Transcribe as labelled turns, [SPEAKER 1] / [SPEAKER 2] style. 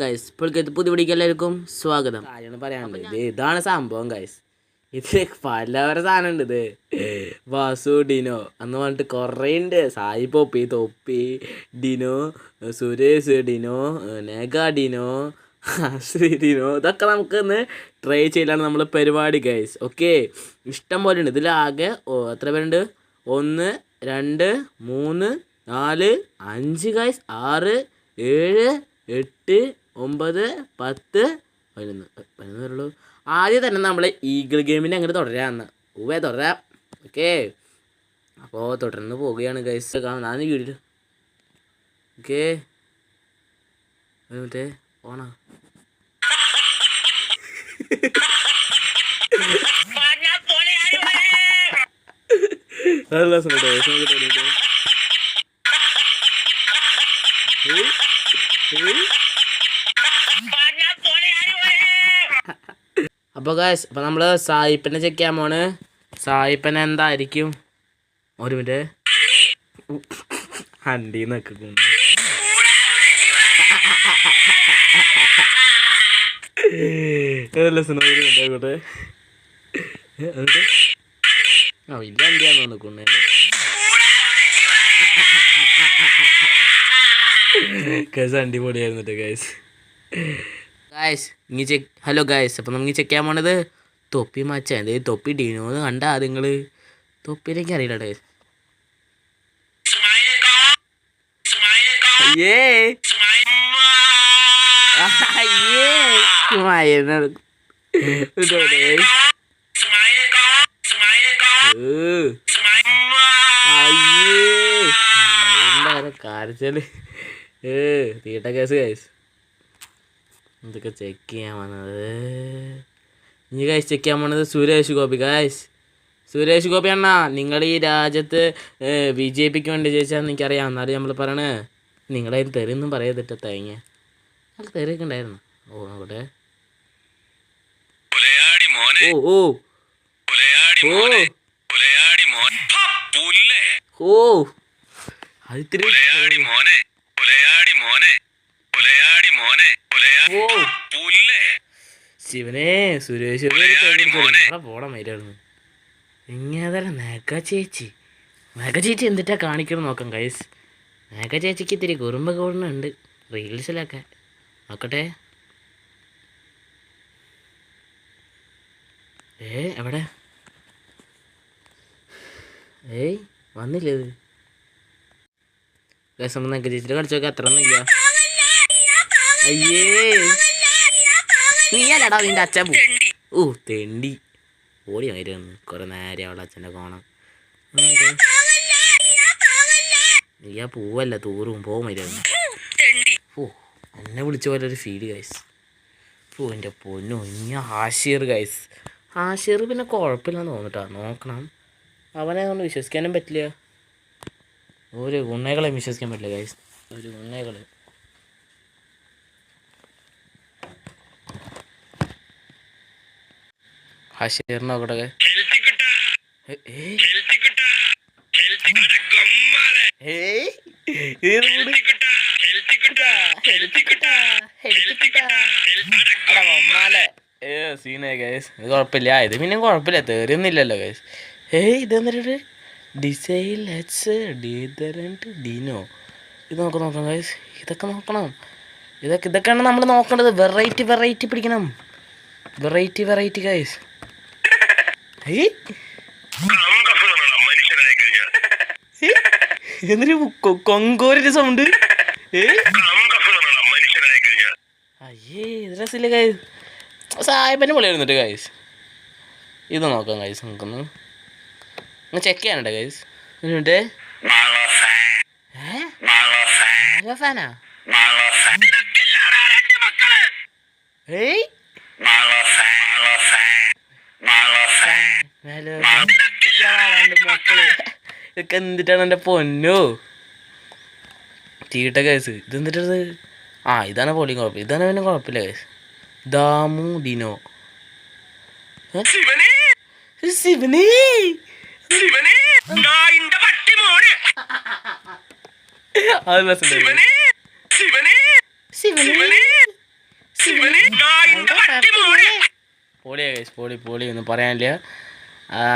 [SPEAKER 1] Guys ഇപ്പോഴത്തെ പുതിയ പിടിക്ക് എല്ലാവർക്കും സ്വാഗതം. കാര്യമാണ് പറയാനുള്ളത് ഇത് ഇതാണ് സംഭവം ഗൈസ് ഇത് പലവരെ സാധനം ഉണ്ട് ഇത്. വാസു ഡിനോ എന്ന് പറഞ്ഞിട്ട് കുറേ ഉണ്ട്. സായി പോപ്പി തൊപ്പി ഡിനോ സുരേഷ് ഡിനോ നെഗ ഡിനോ ശ്രീ ഡിനോ. ഇതൊക്കെ നമുക്ക് ഒന്ന് ട്രൈ ചെയ്യലാണ് നമ്മൾ പരിപാടി ഗൈസ് ഓക്കെ ഇഷ്ടം പോലെ ഉണ്ട്. ഇതിലാകെ ഓ എത്ര പേരുണ്ട്? ഒന്ന് രണ്ട് മൂന്ന് നാല് അഞ്ച് ഗൈസ് ആറ് ഏഴ് എട്ട് ഒമ്പത് പത്ത് പതിനൊന്ന്. പതിനൊന്ന് വരുള്ളൂ ആദ്യം തന്നെ നമ്മൾ ഈഗിൾ ഗെയിമിനെ അങ്ങനെ തുടരാന്ന് ഉവേ തുടരാം. ഓക്കെ. അപ്പോൾ തുടർന്ന് പോവുകയാണ് ഗൈസ് കാണാൻ വീട്ടിൽ ഓക്കെ. മറ്റേ ഓണാ. നല്ല. നമുക്ക് തുടങ്ങിയിട്ട്. ഏയ്, ഏയ്. അപ്പോൾ ഗായ്സ് അപ്പോൾ നമ്മൾ സായിപ്പനെ ചെക്ക് ചെയ്യാൻ പോണ്. സായിപ്പൻ എന്തായിരിക്കും? ഒരു മിനിറ്റ് ഹണ്ടി നിൽക്കുന്നു എന്നിട്ട്? ആ അടിപൊളിയായിരുന്നു ഗൈസ് ഗൈസ് ഇങ്ങനെ ചെക്ക് ഹലോ ഗായ്സ് അപ്പം നമുക്ക് ചെക്ക് ചെയ്യാൻ പോണത് തൊപ്പി മച്ച. എന്തേ തൊപ്പി ഡീനോന്ന് കണ്ടാ നിങ്ങൾ തൊപ്പിയിലേക്ക് അറിയില്ല ഡേ അയ്യേ. കാണിച്ചാൽ ഏ തീട്ട കേസ് ഗൈസ് എന്തൊക്കെ ചെക്ക് ചെയ്യാൻ വന്നത്? ഇനി കൈസ് ചെക്ക് ചെയ്യാൻ പോണത് സുരേഷ് ഗോപി. കൈസ് സുരേഷ് ഗോപി അണ്ണാ നിങ്ങൾ ഈ രാജ്യത്ത് ബി ജെ പിക്ക് വേണ്ടി ജയിച്ചാൽ എനിക്കറിയാം. എന്നാലും നമ്മൾ പറയണേ നിങ്ങളതിന് തെറിയൊന്നും പറയത്തിട്ട തേങ്ങ. അത് ഉണ്ടായിരുന്നു. ഓ
[SPEAKER 2] മോനെ.
[SPEAKER 1] ഓ ഓ. അത് ഇത്തിരി ഓ ശിവനെ സുരേഷ് പോണം പോടാൻ ഇങ്ങനെ നേക്ക ചേച്ചി. നേക്ക ചേച്ചി എന്തിട്ടാ കാണിക്കണം നോക്കാം കൈസ് നേക്ക ചേച്ചിക്ക് ഇത്തിരി കുറുമ്പ് കൂടുന്നുണ്ട് റീൽസിലൊക്കെ. നോക്കട്ടെ. ഏ എവിടെ? ഏയ് വന്നില്ലേ ഇത്? രസം നേക്ക ചേച്ചിയുടെ കളിച്ചൊക്കെ അത്ര ഒന്നുമില്ല. അയ്യേ. നീയല്ലടാ നിന്റെ അച്ഛൻ പോ. ഓ തെണ്ടി. ഓടി ആയിരുന്നു കുറെ നേരെ അവളെ അച്ഛന്റെ കോണം. നീയാ പോവല്ല? തോറും പോവും വരുന്നു ഓ എന്നെ വിളിച്ച പോലെ ഒരു ഫീഡ് ഗൈസ് ഓ എന്റെ പൊന്നു ഇനി ആഷിർ ഗൈസ് ഹാഷിയർ പിന്നെ കുഴപ്പമില്ലെന്ന് തോന്നിട്ടാ നോക്കണം. അവനെ കൊണ്ട് വിശ്വസിക്കാനും പറ്റില്ല. ഒരു ഗുണകളെ വിശ്വസിക്കാൻ പറ്റില്ല ഗൈസ് ഒരു
[SPEAKER 2] ഗുണകൾ.
[SPEAKER 1] ഏ സീനായി ഗൈസ് ഇത് കുഴപ്പമില്ല. ഇത് പിന്നെ കുഴപ്പമില്ല. തേറിയൊന്നുമില്ലല്ലോ ഗൈസ് ഏയ് ഇത് എന്തൊരു ഡിസൈൻ ലെറ്റ്സ് ഡീതരണ്ട് ഡിനോ. ഇത് നോക്കാം നോക്കാം ഗൈസ് ഇതൊക്കെ നോക്കണം. ഇതൊക്കെ ഇതൊക്കെയാണ് നമ്മൾ നോക്കേണ്ടത്. വെറൈറ്റി വെറൈറ്റി പിടിക്കണം. വെറൈറ്റി വെറൈറ്റി ഗൈസ് എന്നൊരു കൊങ്കോരിന്റെ സൗണ്ട് അയ്യേ ഇത് ഗൈസ് സായപ്പന്റെ പൊളിയായിരുന്നു ഗൈസ് ഇത് നോക്കാം ഗൈസ് നമുക്കൊന്ന്. ഒന്ന് ചെക്ക് ചെയ്യാനുണ്ട് ഗൈസ് എന്നിട്ട്? ഏയ്? മക്കൾ. ഇതൊക്കെ എന്തിട്ടാണ് എന്റെ പൊന്നോ? ചീട്ട കേസ് ഇത് എന്തിട്ടത്? ആ ഇതാണ് പൊളി കുഴപ്പം. ഇതാണ് പിന്നെ കുഴപ്പമില്ല കേസ് ദാമു ഡിനോ?
[SPEAKER 2] ശിവനെ!
[SPEAKER 1] അത് പൊളിയാ കേസ് പൊളി പൊളി. ഒന്നും പറയാനില്ല. ആ